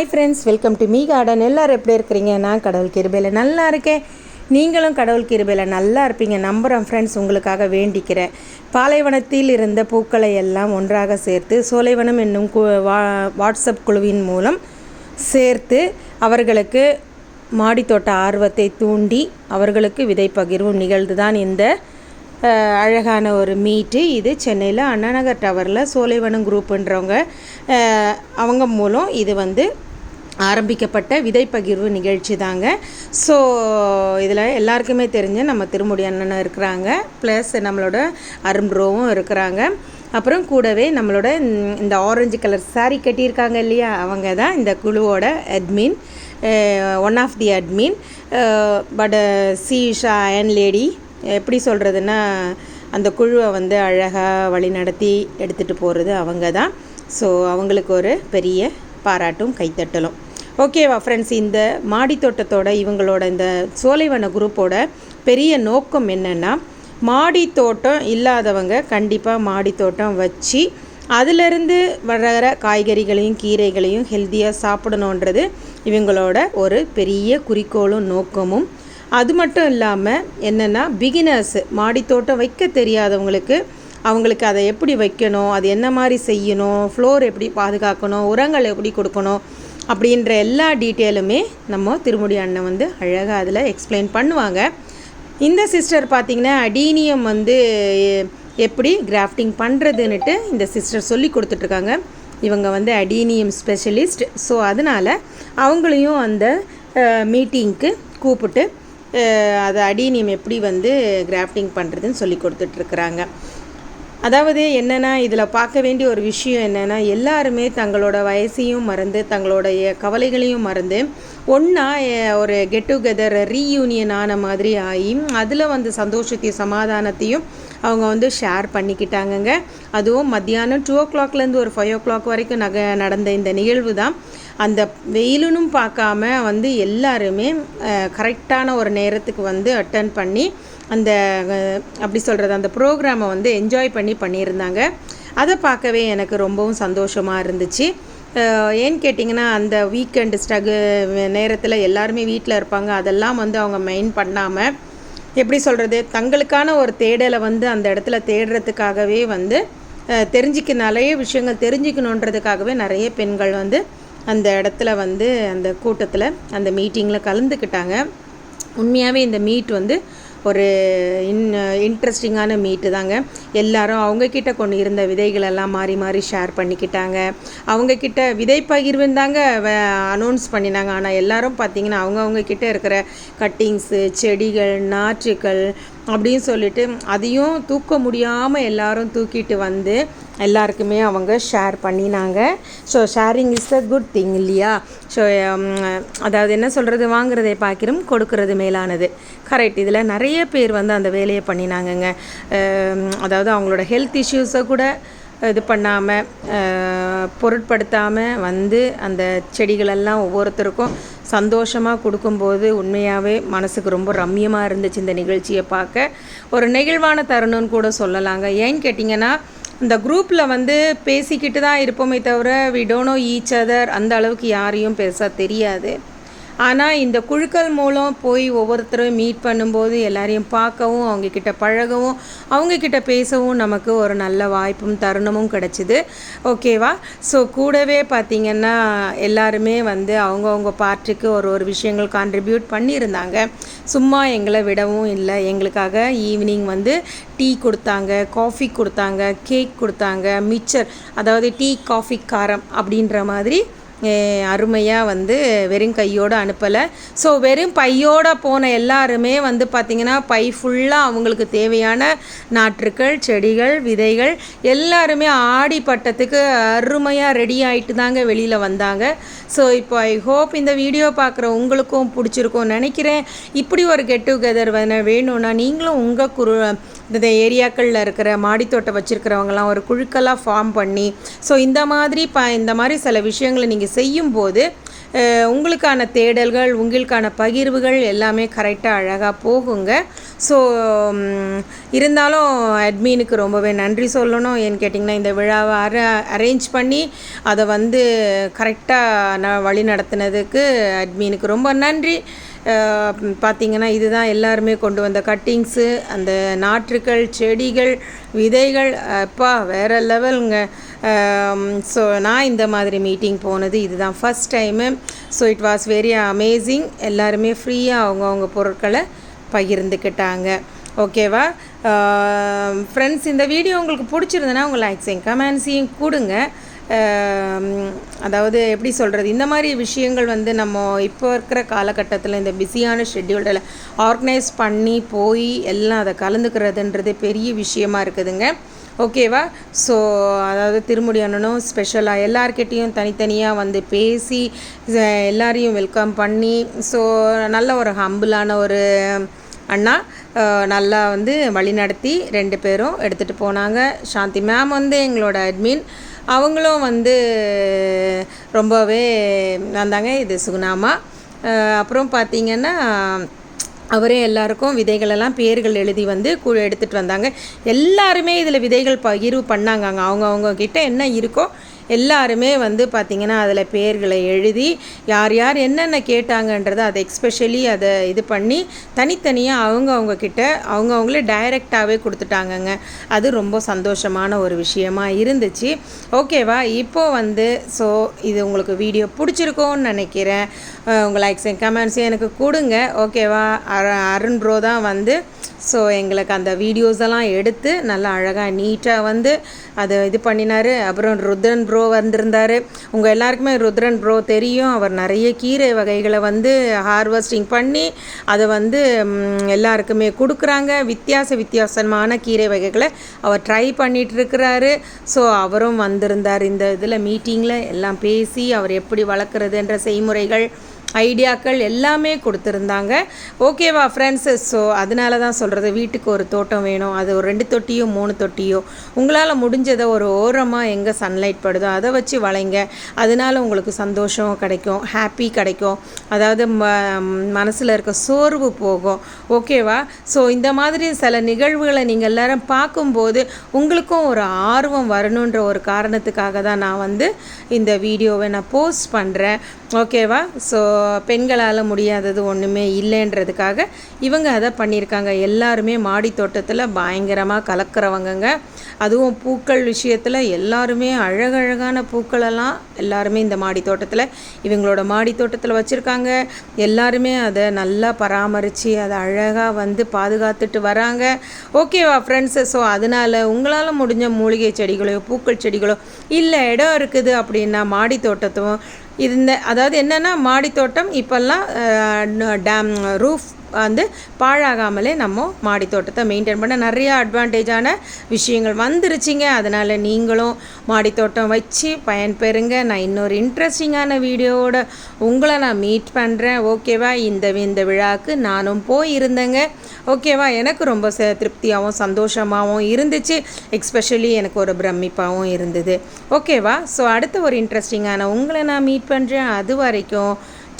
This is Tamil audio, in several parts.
Hi friends welcome to my garden எல்லோரும் எப்படி இருக்கிறீங்க? நான் கடவுள் கிருபையில் நல்லா இருக்கேன். நீங்களும் கடவுள் கிருபையில் நல்லா இருப்பீங்க. நம்புகிறேன் ஃப்ரெண்ட்ஸ் உங்களுக்காக வேண்டிக்கிறேன். பாலைவனத்தில் இருந்த பூக்களை எல்லாம் ஒன்றாக சேர்த்து சோலைவனம் என்னும் வா வாட்ஸ்அப் குழுவின் மூலம் சேர்த்து அவர்களுக்கு மாடித்தோட்ட ஆர்வத்தை தூண்டி அவர்களுக்கு விதை பகிர்வும் நிகழ்ந்து தான் இந்த அழகான ஒரு மீட்டு இது சென்னையில் அண்ணாநகர் டவரில் சோலைவனம் குரூப்புன்றவங்க அவங்க மூலம் இது வந்து ஆரம்பிக்கப்பட்ட விதை பகிர்வு நிகழ்ச்சி தாங்க. ஸோ இதில் எல்லாருக்குமே தெரிஞ்ச நம்ம திருமுடி அண்ணன் இருக்கிறாங்க. ப்ளஸ் நம்மளோட அரும்புரோவும் இருக்கிறாங்க. அப்புறம் கூடவே நம்மளோட இந்த- ஆரஞ்சு கலர் saree கட்டியிருக்காங்க இல்லையா? அவங்க தான் இந்த குழுவோட admin one of the admin but she's a iron lady எப்படி சொல்கிறதுன்னா அந்த குழுவை வந்து அழகாக வழி நடத்தி எடுத்துகிட்டு போகிறது அவங்க தான். ஸோ அவங்களுக்கு ஒரு பெரிய பாராட்டும் கைத்தட்டலும். ஓகேவா ஃப்ரெண்ட்ஸ் இந்த மாடித்தோட்டத்தோட இவங்களோட இந்த சோலைவன குரூப்போட பெரிய நோக்கம் என்னென்னா மாடி தோட்டம் இல்லாதவங்க கண்டிப்பாக மாடி தோட்டம் வச்சு அதிலிருந்து வர்ற காய்கறிகளையும் கீரைகளையும் ஹெல்த்தியாக சாப்பிடணுன்றது இவங்களோட ஒரு பெரிய குறிக்கோளும் நோக்கமும். அது மட்டும் இல்லாமல் என்னென்னா பிகினர்ஸ் மாடித்தோட்டம் வைக்க தெரியாதவங்களுக்கு அவங்களுக்கு அதை எப்படி வைக்கணும் அது என்ன மாதிரி செய்யணும் ஃப்ளோர் எப்படி பாதுகாக்கணும் உரங்கள் எப்படி கொடுக்கணும் அப்படின்ற எல்லா டீட்டெயிலுமே நம்ம திருமுடி அண்ணன் வந்து அழகாக அதில் எக்ஸ்பிளைன் பண்ணுவாங்க. இந்த சிஸ்டர் பார்த்திங்கன்னா அடீனியம் வந்து எப்படி கிராஃப்டிங் பண்ணுறதுன்னுட்டு இந்த சிஸ்டர் சொல்லி கொடுத்துட்ருக்காங்க. இவங்க வந்து அடீனியம் ஸ்பெஷலிஸ்ட் ஸோ அதனால் அவங்களையும் அந்த மீட்டிங்க்கு கூப்பிட்டு அதை அடீனியம் எப்படி வந்து கிராஃப்டிங் பண்ணுறதுன்னு சொல்லி கொடுத்துட்ருக்குறாங்க. அதாவது என்னென்னா இதில் பார்க்க வேண்டிய ஒரு விஷயம் என்னென்னா எல்லாருமே தங்களோட வயசையும் மறந்து தங்களுடைய கவலைகளையும் மறந்து ஒன்றா ஒரு கெட் டுகெதர் ரீயூனியன் ஆன மாதிரி ஆகி அதில் வந்து சந்தோஷத்தையும் சமாதானத்தையும் அவங்க வந்து ஷேர் பண்ணிக்கிட்டாங்கங்க. அதுவும் மத்தியானம் டூ ஓ கிளாக்லேருந்து ஒரு ஃபைவ் ஓ கிளாக் வரைக்கும் நக நடந்த இந்த நிகழ்வு தான். அந்த வெயிலுன்னு பார்க்காம வந்து எல்லாருமே கரெக்டான ஒரு நேரத்துக்கு வந்து அட்டன் பண்ணி அந்த அப்படி சொல்கிறது அந்த ப்ரோக்ராமை வந்து என்ஜாய் பண்ணி பண்ணியிருந்தாங்க. அதை பார்க்கவே எனக்கு ரொம்பவும் சந்தோஷமாக இருந்துச்சு. ஏன்னு கேட்டிங்கன்னா அந்த வீக்கெண்டு ஸ்டகு நேரத்தில் எல்லாருமே வீட்டில் இருப்பாங்க. அதெல்லாம் வந்து அவங்க மெயின் பண்ணாமல் எப்படி சொல்கிறது தங்களுக்கான ஒரு தேடலை வந்து அந்த இடத்துல தேடுறதுக்காகவே வந்து தெரிஞ்சிக்க நிறைய விஷயங்கள் தெரிஞ்சுக்கணுன்றதுக்காகவே நிறைய பெண்கள் வந்து அந்த இடத்துல வந்து அந்த கூட்டத்தில் அந்த மீட்டிங்கில் கலந்துக்கிட்டாங்க. உண்மையாகவே இந்த மீட் வந்து ஒரு இன் இன்ட்ரெஸ்டிங்கான மீட்டு தாங்க. எல்லாரும் அவங்கக்கிட்ட கொண்டு இருந்த விதைகளெல்லாம் மாறி மாறி ஷேர் பண்ணிக்கிட்டாங்க. அவங்கக்கிட்ட விதை பகிர்வுன்னு தாங்க அனௌன்ஸ் பண்ணினாங்க. ஆனால் எல்லாரும் பார்த்தீங்கன்னா அவங்கவுங்க கிட்டே இருக்கிற கட்டிங்ஸு செடிகள் நாற்றுகள் அப்படின்னு சொல்லிட்டு அதையும் தூக்க முடியாமல் எல்லாரும் தூக்கிட்டு வந்து எல்லாருக்குமே அவங்க ஷேர் பண்ணினாங்க. So sharing is a good thing இல்லையா? ஸோ um, அதாவது என்ன சொல்கிறது வாங்குறதை பார்க்கிறோம் கொடுக்கறது மேலானது. கரெக்ட் இதில் நிறைய பேர் வந்து அந்த வேலையை பண்ணினாங்கங்க. அதாவது அவங்களோட ஹெல்த் இஷ்யூஸை கூட இது பண்ணாமல் பொருட்படுத்தாமல் வந்து அந்த செடிகளெல்லாம் ஒவ்வொருத்தருக்கும் சந்தோஷமாக கொடுக்கும்போது உண்மையாகவே மனசுக்கு ரொம்ப ரம்மியமாக இருந்துச்சு இந்த நிகழ்ச்சியை பார்க்க. ஒரு நெகிழ்வான தருணம்னு கூட சொல்லலாங்க. ஏன்னு கேட்டிங்கன்னா இந்த குரூப்பில் வந்து பேசிக்கிட்டு தான் இருப்போமே தவிர வி டோனோ ஈச் அதர் அந்த அளவுக்கு யாரையும் பெருசாக தெரியாது. ஆனால் இந்த குழுக்கள் மூலம் போய் ஒவ்வொருத்தரும் மீட் பண்ணும்போது எல்லாரையும் பார்க்கவும் அவங்கக்கிட்ட பழகவும் அவங்கக்கிட்ட பேசவும் நமக்கு ஒரு நல்ல வாய்ப்பும் தருணமும் கிடச்சிது. ஓகேவா ஸோ கூடவே பார்த்திங்கன்னா எல்லாருமே வந்து அவங்கவுங்க பார்ட்டுக்கு ஒரு ஒரு விஷயங்கள் கான்ட்ரிபியூட் பண்ணியிருந்தாங்க. சும்மா எங்களை விடவும் இல்லை. எங்களுக்காக ஈவினிங் வந்து டீ கொடுத்தாங்க காஃபி கொடுத்தாங்க கேக் கொடுத்தாங்க மிச்சர் அதாவது டீ காஃபி காரம் அப்படின்ற மாதிரி அருமையாக வந்து வெறும் கையோடு அனுப்பலை. ஸோ வெறும் பையோட போன எல்லாருமே வந்து பார்த்திங்கன்னா பை ஃபுல்லாக அவங்களுக்கு தேவையான நாற்றுக்கள் செடிகள் விதைகள் எல்லாருமே ஆடி பட்டத்துக்கு அருமையாக ரெடி ஆகிட்டு தாங்க வெளியில் வந்தாங்க. ஸோ இப்போ ஐ ஹோப் இந்த வீடியோ பார்க்குற உங்களுக்கும் பிடிச்சிருக்கும் நினைக்கிறேன். இப்படி ஒரு கெட் டுகெதர் வேணும்னா நீங்களும் உங்கள் குரு இந்த ஏரியாக்களில் இருக்கிற மாடித்தோட்டம் வச்சுருக்கிறவங்களாம் ஒரு குழுக்களாக ஃபார்ம் பண்ணி ஸோ இந்த மாதிரி ப இந்த மாதிரி சில விஷயங்களை நீங்கள் செய்யும்போது உங்களுக்கான தேடல்கள் உங்களுக்கான பகிர்வுகள் எல்லாமே கரெக்டாக அழகாக போகுங்க. ஸோ இருந்தாலும் அட்மினுக்கு ரொம்பவே நன்றி சொல்லணும். ஏன்னு கேட்டிங்கன்னா இந்த விழாவை அர அரேஞ்ச் பண்ணி அதை வந்து கரெக்டாக நான் வழி நடத்தினதுக்கு அட்மினுக்கு ரொம்ப நன்றி. பார்த்திங்கன்னா பார்த்தீங்கன்னா இதுதான் எல்லாருமே கொண்டு வந்த கட்டிங்ஸு அந்த நாற்று பயிர்கள் செடிகள் விதைகள். அப்பா வேறு லெவலுங்க. ஸோ நான் இந்த மாதிரி மீட்டிங் போனது இதுதான். First time so it was very amazing எல்லாருமே ஃப்ரீயாக அவங்கவுங்க பொருட்களை பகிர்ந்துக்கிட்டாங்க. ஓகேவா ஃப்ரெண்ட்ஸ் இந்த வீடியோ உங்களுக்கு பிடிச்சிருந்ததுன்னா உங்கள் லைக்ஸையும் கமெண்ட்ஸையும் கொடுங்க. அதாவது எப்படி சொல்கிறது இந்த மாதிரி விஷயங்கள் வந்து நம்ம இப்போ இருக்கிற காலகட்டத்தில் இந்த பிஸியான ஷெட்யூல்டில் ஆர்கனைஸ் பண்ணி போய் எல்லாம் அதை கலந்துக்கிறதுன்றது பெரிய விஷயமா இருக்குதுங்க. ஓகேவா ஸோ அதாவது திருமுடி அண்ணனும் ஸ்பெஷலாக எல்லார்கிட்டேயும் தனித்தனியாக வந்து பேசி எல்லாரையும் வெல்கம் பண்ணி ஸோ நல்ல ஒரு ஹம்பிளான ஒரு அண்ணா நல்லா வந்து வழிநடத்தி ரெண்டு பேரும் எடுத்துகிட்டு போனாங்க. சாந்தி மேம் வந்து எங்களோட அட்மின் அவங்களும் வந்து ரொம்பவே வந்தாங்க. இது சுகுணாமா. அப்புறம் பார்த்தீங்கன்னா அவரே எல்லாருக்கும் விதைகளெல்லாம் பேர்கள் எழுதி வந்து கு எடுத்துகிட்டு வந்தாங்க. எல்லாருமே இதில் விதைகள் பகிர்வு பண்ணாங்க அவங்க அவங்க கிட்ட என்ன இருக்கோ எல்லாருமே வந்து பார்த்திங்கன்னா அதில் பேர்களை எழுதி யார் யார் என்னென்ன கேட்டாங்கன்றதை அதை எக்ஸ்பெஷலி அதை இது பண்ணி தனித்தனியாக அவங்க அவங்க கிட்ட அவங்க அவங்களே டைரெக்டாகவே கொடுத்துட்டாங்கங்க. அது ரொம்ப சந்தோஷமான ஒரு விஷயமா இருந்துச்சு. ஓகேவா இப்போ வந்து ஸோ இது உங்களுக்கு வீடியோ பிடிச்சிருக்கோன்னு நினைக்கிறேன். உங்கள் லைக்ஸ் கமெண்ட்ஸையும் எனக்கு கொடுங்க. ஓகேவா அரு அருண் ப்ரோ தான் வந்து ஸோ எங்களுக்கு அந்த வீடியோஸ் எல்லாம் எடுத்து நல்லா அழகாக நீட்டாக வந்து அதை இது பண்ணினார். அப்புறம் ருத்ரன் ப்ரோ வந்திருந்தார். உங்கள் எல்லாருக்குமே ருத்ரன் ப்ரோ தெரியும். அவர் நிறைய கீரை வகைகளை வந்து ஹார்வெஸ்டிங் பண்ணி அதை வந்து எல்லாருக்குமே கொடுக்குறாங்க. வித்தியாச வித்தியாசமான கீரை வகைகளை அவர் ட்ரை பண்ணிகிட்ருக்கிறாரு ஸோ அவரும் வந்திருந்தார் இந்த இதில் மீட்டிங்கில் எல்லாம் பேசி அவர் எப்படி வளர்க்குறதுன்ற செய்முறைகள் ஐடியாக்கள் எல்லாமே கொடுத்துருந்தாங்க. ஓகேவா ஃப்ரெண்ட்ஸ் ஸோ அதனால தான் சொல்கிறது வீட்டுக்கு ஒரு தோட்டம் வேணும் அது ஒரு ரெண்டு தொட்டியோ மூணு தொட்டியோ. உங்களால் முடிஞ்சதை ஒரு ஓரமாக எங்கே சன்லைட் படுதோ அதை வச்சு வளைங்க. அதனால உங்களுக்கு சந்தோஷம் கிடைக்கும் ஹாப்பி கிடைக்கும். அதாவது ம மனசில் இருக்க சோர்வு போகும். ஓகேவா? ஸோ இந்த மாதிரி சில நிகழ்வுகளை நீங்கள் எல்லோரும் பார்க்கும்போது உங்களுக்கும் ஒரு ஆர்வம் வரணுன்ற ஒரு காரணத்துக்காக தான் நான் வந்து இந்த வீடியோவை நான் போஸ்ட் பண்ணுறேன் ஓகேவா? ஸோ பெண்களால் முடியாதது ஒன்றுமே இல்லைன்றதுக்காக இவங்க அதை பண்ணியிருக்காங்க. எல்லாருமே மாடி தோட்டத்தில் பயங்கரமாக கலக்கிறவங்கங்க. அதுவும் பூக்கள் விஷயத்தில் எல்லாருமே அழகழகான பூக்களெல்லாம் எல்லாருமே இந்த மாடி தோட்டத்தில் இவங்களோட மாடி தோட்டத்தில் வச்சுருக்காங்க. எல்லாருமே அதை நல்லா பராமரித்து அதை அழகாக வந்து பாதுகாத்துட்டு வராங்க. ஓகேவா ஃப்ரெண்ட்ஸு ஸோ அதனால் உங்களால் முடிஞ்ச மூலிகை செடிகளோ பூக்கள் செடிகளோ இல்லை இடம் இருக்குது அப்படின்னா மாடி தோட்டத்தும் இந்த அதாவது என்னென்னா மாடி தோட்டம் இப்போல்லாம் டேம் ரூஃப் வந்து பாழாகாமலே நம்ம மாடி தோட்டத்தை மெயின்டைன் பண்ண நிறையா அட்வான்டேஜான விஷயங்கள் வந்துருச்சிங்க. அதனால் நீங்களும் மாடி தோட்டம் வச்சு பயன்பெறுங்க. நான் இன்னொரு இன்ட்ரெஸ்டிங்கான வீடியோவோட உங்களை நான் மீட் பண்ணுறேன் ஓகேவா இந்த இந்த விழாவுக்கு நானும் போயிருந்தேங்க. ஓகேவா எனக்கு ரொம்ப ச திருப்தியாகவும் சந்தோஷமாகவும் இருந்துச்சு. எக்ஸ்பெஷலி எனக்கு ஒரு பிரமிப்பாகவும் இருந்தது. ஓகேவா ஸோ அடுத்த ஒரு இன்ட்ரெஸ்டிங்கான உங்களை நான் மீட் பண்ணுறேன் அது வரைக்கும்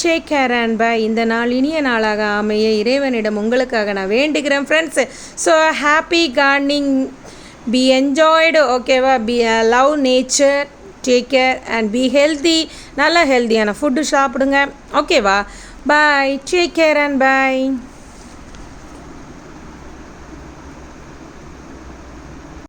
டேக் கேர் அண்ட் பை. இந்த நாள் இனிய நாளாக அமைய இறைவனிடம் உங்களுக்காக நான் வேண்டுகிறேன் friends so happy gardening be enjoyed ஓகேவா be love nature take care and be healthy நல்ல ஹெல்த்தியான ஃபுட்டு சாப்பிடுங்க. ஓகேவா bye take care and bye